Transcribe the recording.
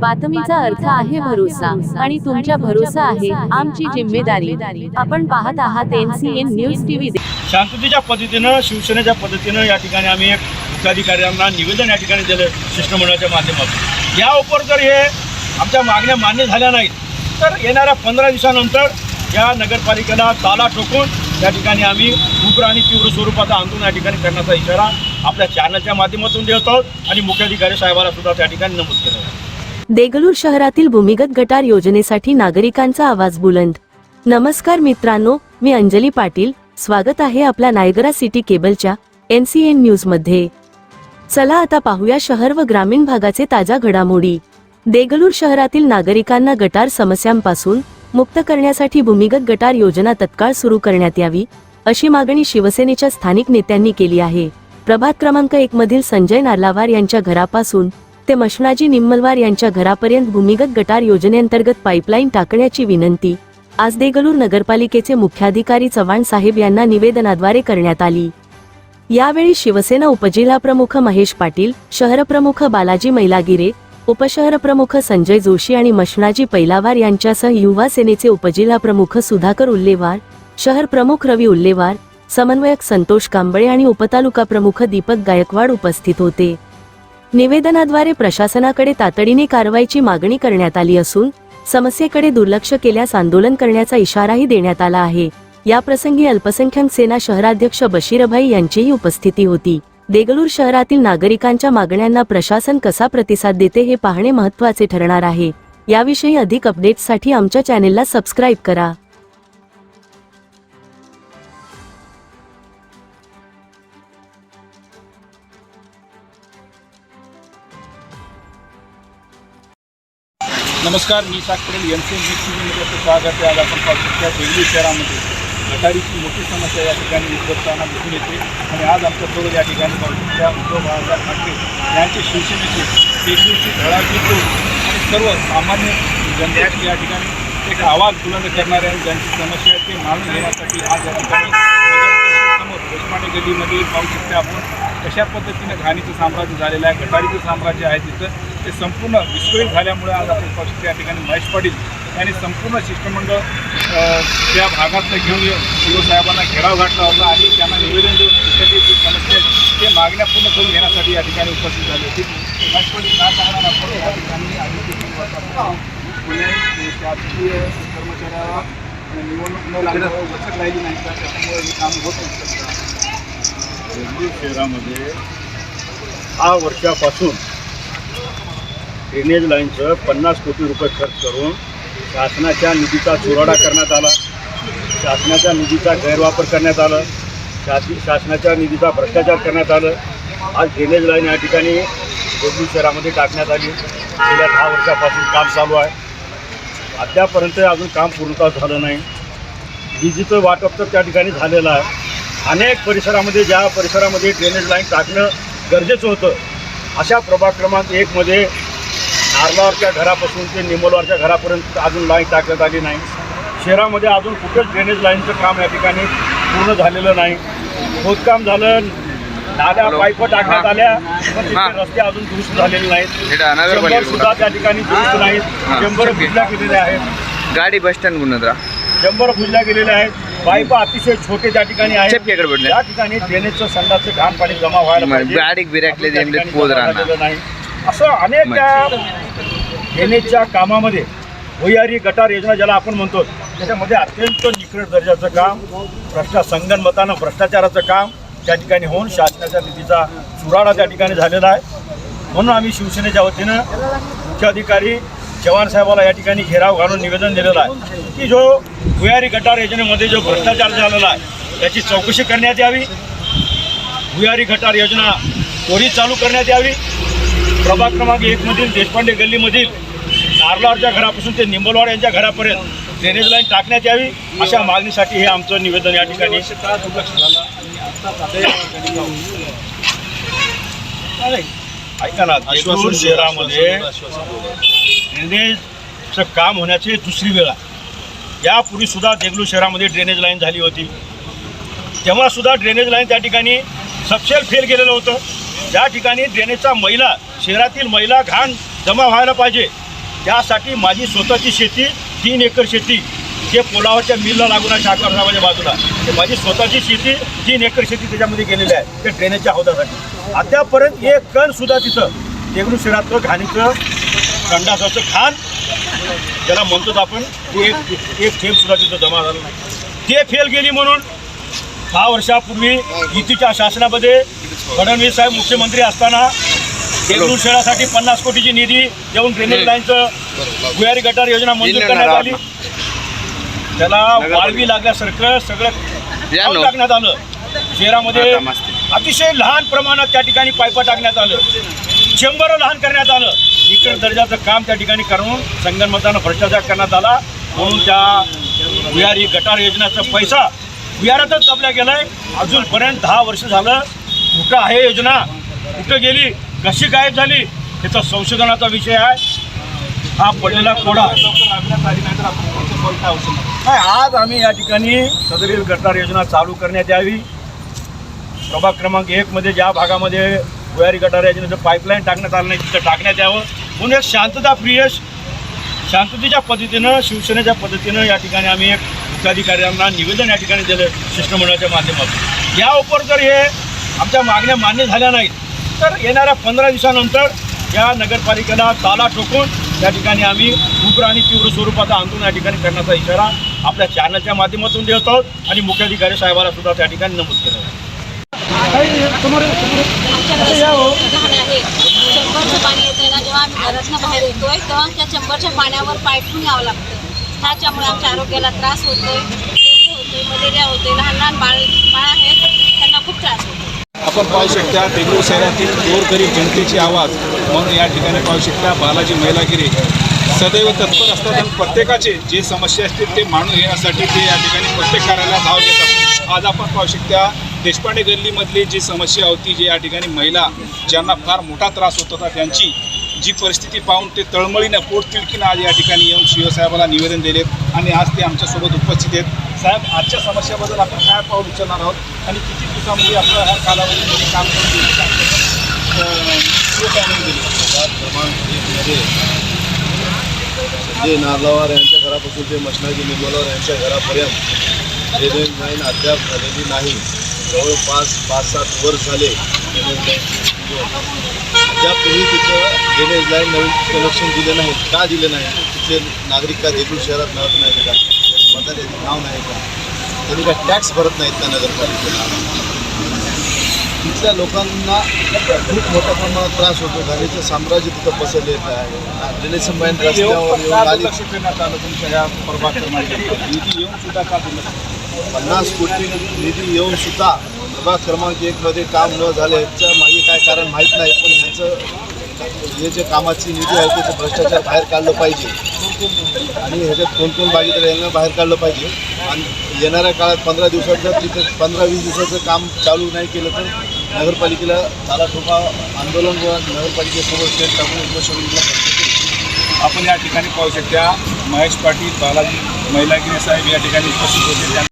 बातमीचा अर्थ आहे भरोसा आणि तुमच्या भरोसा आहे आमची जिम्मेदारी. आपण पाहत आहात एनसीएन न्यूज टीव्ही शांततेच्या पद्धतीनं शिवसेनेच्या पद्धतीनं या ठिकाणी आम्ही एक मुख्याधिकाऱ्यांना निवेदन या ठिकाणी दिलं शिष्टमंडळाच्या माध्यमातून. या उपर जर हे आमच्या मागण्या मान्य झाल्या नाहीत तर येणाऱ्या पंधरा दिवसानंतर या नगरपालिकेला ताला ठोकून या ठिकाणी आम्ही उग्र आणि तीव्र स्वरूपाचं आंदोलन या ठिकाणी करण्याचा इशारा आपल्या चॅनलच्या माध्यमातून देत आहोत आणि मुख्याधिकारी साहेबांना सुद्धा त्या ठिकाणी नमूद केलं आहे. देगलूर शहरातील भूमिगत गटार योजनेसाठी नागरिकांचा आवाज बुलंद. नमस्कार मित्रांनो मी अंजली पाटील. स्वागत आहे आपल्या नायगरा सिटी केबलच्या एन सी न्यूजमध्ये चला आता पाहूया शहर व ग्रामीण भागाचे ताज्या घडामोडी. देगलूर शहरातील नागरिकांना गटार समस्यांपासून मुक्त करण्यासाठी भूमिगत गटार योजना तत्काळ सुरू करण्यात यावी अशी मागणी शिवसेनेच्या स्थानिक नेत्यांनी केली आहे. प्रभात क्रमांक एक मधील संजय नार्लावार यांच्या घरापासून ते मशनाजी निम्मलवार यांच्या घरापर्यंत भूमिगत गटार योजनेअंतर्गत पाईपलाईन टाकण्याची विनंती. आज देगलूर नगरपालिकेचे मुख्याधिकारी चव्हाण साहेब यांना निवेदनाद्वारे करण्यात आली. यावेळी शिवसेना उपजिल्हाप्रमुख महेश पाटील शहरप्रमुख बालाजी मैलागिरे उपशहरप्रमुख संजय जोशी आणि मशनाजी पैलावार यांच्यासह युवा सेनेचे उपजिल्हाप्रमुख सुधाकर उल्लेवार शहर प्रमुख रवी उल्लेवार समन्वयक संतोष कांबळे आणि उपतालुका प्रमुख दीपक गायकवाड उपस्थित होते. निवेदनाद्वारे प्रशासनाकडे तातडीने कारवाईची मागणी करण्यात आली असून समस्येकडे दुर्लक्ष केल्यास आंदोलन करण्याचा इशाराही देण्यात आला आहे. याप्रसंगी अल्पसंख्याक सेना शहराध्यक्ष बशीरभाई यांचीही उपस्थिती होती. देगलूर शहरातील नागरिकांच्या मागण्यांना प्रशासन कसा प्रतिसाद देते हे पाहणे महत्त्वाचे ठरणार आहे. याविषयी अधिक अपडेट्ससाठी आमच्या चॅनेलला सबस्क्राईब करा. नमस्कार मी सागपडेल एम सी एम टी व्हीमध्ये आपलं स्वागत आहे. आज आपण पाहू शकता देगलूर शहरामध्ये गटारीची मोठी समस्या या ठिकाणी उद्भवताना दिसून येते. आणि आज आमच्यासोबत या ठिकाणी पाहू शकता उद्धव बाळासाहेब ठाकरे यांचे शिवसेनेचे देगलूरची धडाची टोक आणि सर्व सामान्य जनतेची या ठिकाणी एक आवाज बुलंद करणारे आणि ज्यांची समस्या आहे ते मानून घेण्यासाठी आज या ठिकाणी समोर देशपांडे गल्लीमध्ये पाहू शकता आपण कशा पद्धतीनं घाणीचं साम्राज्य झालेलं आहे गटारीचं साम्राज्य आहे तिथं. ते संपूर्ण विस्कळीत झाल्यामुळे आज आपण पाहू शकतो या ठिकाणी महेश पाटील यांनी संपूर्ण शिष्टमंडळ त्या भागातनं घेऊन येऊन शिवसाहेबांना घेराव घातला होता आणि त्यांना निवेदन देऊन तिथली जी समस्या ते मागण्या पूर्ण करून घेण्यासाठी या ठिकाणी उपस्थित झाले होते. महेश पाटील काय सांगणार आपण या ठिकाणी पुणे शासकीय कर्मचाऱ्याला निवडणूक न लागल्यावर वचक राहिली नाही तर त्याच्यामुळे हे काम होत देगलूर शहरामध्ये दहा वर्षापासून ड्रेनेज लाईनचं पन्नास कोटी रुपये खर्च करून शासनाच्या निधीचा चुराडा करण्यात आला. शासनाच्या निधीचा गैरवापर करण्यात आला. शास शासनाच्या निधीचा भ्रष्टाचार करण्यात आलं. आज ड्रेनेज लाईन या ठिकाणी देगलूर शहरामध्ये टाकण्यात आली. गेल्या दहा वर्षापासून काम चालू आहे. अद्यापर्यंत अजून काम पूर्णतः झालं नाही. विजेचं वाटप तर त्या ठिकाणी झालेलं आहे. अनेक परिसरामध्ये ज्या परिसरामध्ये ड्रेनेज लाईन टाकणं गरजेचं होतं अशा प्रभाग क्रमांक एकमध्ये नारलावरच्या घरापासून ते निमोलवारच्या घरापर्यंत अजून लाईन टाकण्यात आली नाही. शहरामध्ये अजून कुठेच ड्रेनेज लाईनचं काम या ठिकाणी पूर्ण झालेलं नाही. खोदकाम झालं नाल्या पाईप टाकण्यात आल्या पण तिथे रस्ते अजून दुरुस्त झालेले नाहीत. सुद्धा त्या ठिकाणी दुरुस्त नाहीत. शंभर. बुजल्या गेलेल्या आहेत. गाडी बस स्टँड गुन्हा शंभर बुजल्या गेलेल्या आहेत. पाईप अतिशय छोटे त्या ठिकाणी आहेत. त्या ठिकाणी ड्रेनेजचं संडासचं घाण पाणी जमा व्हायला. गाडीक बिराकले नाही. असं अनेक त्या कामामध्ये भुयारी गटार योजना ज्याला आपण म्हणतो त्याच्यामध्ये अत्यंत निकट दर्जाचं काम भ्रष्टा संगणमतानं भ्रष्टाचाराचं काम त्या ठिकाणी होऊन शासनाच्या निधीचा चुराडा त्या ठिकाणी झालेला आहे. म्हणून आम्ही शिवसेनेच्या वतीनं मुख्याधिकारी जवान साहेबाला या ठिकाणी घेराव घालून निवेदन दिलेलं आहे की जो भुयारी गटार योजनेमध्ये जो भ्रष्टाचार झालेला आहे त्याची चौकशी करण्यात यावी. भुयारी गटार योजना त्वरित चालू करण्यात यावी. प्रभाग क्रमांक एकमधील देशपांडे गल्लीमधील नारलावरच्या घरापासून ते निंबलवाड यांच्या घरापर्यंत ड्रेनेज लाईन टाकण्यात यावी अशा मागणीसाठी हे आमचं निवेदन या ठिकाणी ऐका ना देगलूर शहरामध्ये ड्रेनेजचं काम होण्याची दुसरी वेळा यापूर्वीसुद्धा यापूर्वी सुद्धा देगलूर शहरामध्ये ड्रेनेज लाईन झाली होती. तेव्हा सुद्धा ड्रेनेज लाईन त्या ठिकाणी सबसेल फेल गेलेलं होतं. ज्या ठिकाणी ड्रेनेजचा महिला शहरातील महिला घाण जमा व्हायला पाहिजे. त्यासाठी माझी स्वतःची शेती तीन एकर शेती जे पोलावरच्या मिलला लागून आहे शाकर साहेबाच्या बाजूला. ते माझी स्वतःची शेती तीन एकर शेती त्याच्यामध्ये गेलेली आहे. ते ड्रेनेजच्या हौदासाठी आतापर्यंत एक कण सुद्धा तिथं देगडू शहरातलं घाणीचं संडासाचं खाण ज्याला म्हणतो आपण एक एक थेंब सुद्धा तिथं जमा झालं नाही. ते फेल गेली म्हणून दहा वर्षापूर्वी युतीच्या शासनामध्ये फडणवीस साहेब मुख्यमंत्री असताना देगलूर शहरासाठी पन्नास कोटीची निधी देऊन ड्रेनेज लाईनचं भुयारी गटार योजना मंजूर करण्यात आली. त्याला वाळवी लागल्यासारखं सगळं टाकण्यात आलं. शहरामध्ये अतिशय लहान प्रमाणात त्या ठिकाणी पायपा टाकण्यात आलं. चेंबर लहान करण्यात आलं. इतर दर्जाचं काम त्या ठिकाणी करून संगणमतानं भ्रष्टाचार करण्यात आला. म्हणून त्या भुयारी गटार योजनेचा पैसा भुयारातच जपल्या गेलाय. अजूनपर्यंत दहा वर्ष झालं. कुठं आहे योजना? कुठं गेली? कशी गायब झाली याचा संशोधनाचा विषय आहे. हा पडलेला कोडा. नाही आज आम्ही या ठिकाणी सदरील गटार योजना चालू करण्यात यावी. प्रभाग क्रमांक एकमध्ये ज्या भागामध्ये भुयारी गटार योजनेचं पाईपलाईन टाकण्यात आलं नाही तिथं टाकण्यात यावं. म्हणून एक शांतता प्रिय शांततेच्या पद्धतीनं शिवसेनेच्या पद्धतीनं या ठिकाणी आम्ही एक उच्चाधिकाऱ्यांना निवेदन या ठिकाणी दिलं शिष्टमंडळाच्या माध्यमातून. या उपर जर हे आमच्या मागण्या मान्य झाल्या नाहीत तर येणाऱ्या पंधरा दिवसानंतर या नगरपालिकेला ताला ठोकून या ठिकाणी आम्ही उग्र आणि तीव्र स्वरूपाचं आंदोलन या ठिकाणी करण्याचा इशारा आपल्या चॅनलच्या माध्यमातून देत आहोत आणि मुख्याधिकारी साहेबाला सुद्धा त्या ठिकाणी नमूद केलं आहे. चंबरचं पाणी येतंय ना जेव्हा आम्ही घरातनं बाहेर येतोय तेव्हा त्या चंबरच्या पाण्यावर पायटून यावं लागतं. ह्याच्यामुळे आमच्या आरोग्याला त्रास होतोय डेंग्यू होतोय मलेरिया होतोय. लहान लहान बाळ बाळ आहेत त्यांना खूप त्रास होतो आपण पाहू शकता देगलूर शहरातील गोरगरीब जनतेची आवाज. म्हणून या ठिकाणी पाहू शकता बालाजी महिलागिरी सदैव तत्पर असतात आणि प्रत्येकाचे जे समस्या असतील ते मांडून घेण्यासाठी ते या ठिकाणी प्रत्येक कार्याला धाव घेतात. आज आपण पाहू शकता देशपांडे गल्लीमधली जी समस्या होती जी या ठिकाणी महिला ज्यांना फार मोठा त्रास होत होता त्यांची जी परिस्थिती पाहून ते तळमळीनं पोटतिडकीनं आज या ठिकाणी येऊन शिवसाहेबाला निवेदन दिलेत आणि आज ते आमच्यासोबत उपस्थित आहेत. साहेब आजच्या समस्याबद्दल आपण काय पाऊल उचलणार आहोत? आणि किती दिवसामध्ये आपलं ह्या कालावधीमध्ये काम करून दिलं? जे नारलावार यांच्या घरापासून ते मशनाजी निंबोलावर यांच्या घरापर्यंत ड्रेनेज लाईन अद्याप झालेली नाही जवळपास पाच सात वर्ष झाले ड्रेनेज लाईन अद्यापही तिथं ड्रेनेज लाईन नवीन कनेक्शन दिले नाही का दिलं नाही तिथले नागरिक का देगलूर शहरात मिळत नाही का? नाव नाही का? त्यांनी काय टॅक्स भरत नाहीत का नगरपालिकेला. तिथल्या लोकांना खूप मोठ्या प्रमाणात त्रास होतो. घाणीचं साम्राज्य तिथं पसरलेलं आहे. संबंध निधी येऊन आलं तुमच्या या प्रभाग क्रमांक? निधी सुद्धा का पन्नास कोटी निधी येऊन सुद्धा प्रभाग क्रमांक एकमध्ये काम न झालं ह्याच्या मागे काय कारण माहीत नाही पण ह्यांचं हे जे कामाची निधी आहे त्याचं भ्रष्टाचार बाहेर काढलं पाहिजे. आणि ह्याच्यात कोण कोण भागीदार यांना बाहेर काढलं पाहिजे. आणि येणाऱ्या काळात पंधरा दिवसाचं जर तिथं पंधरा वीस दिवसाचं काम चालू नाही केलं तर नगरपालिकेला ताला ठोका आंदोलन व नगरपालिकेसोबत स्टेट टाकून आपण या ठिकाणी पाहू शकता महेश पाटील बालाजी महिलागिरी साहेब या ठिकाणी उपस्थित होते.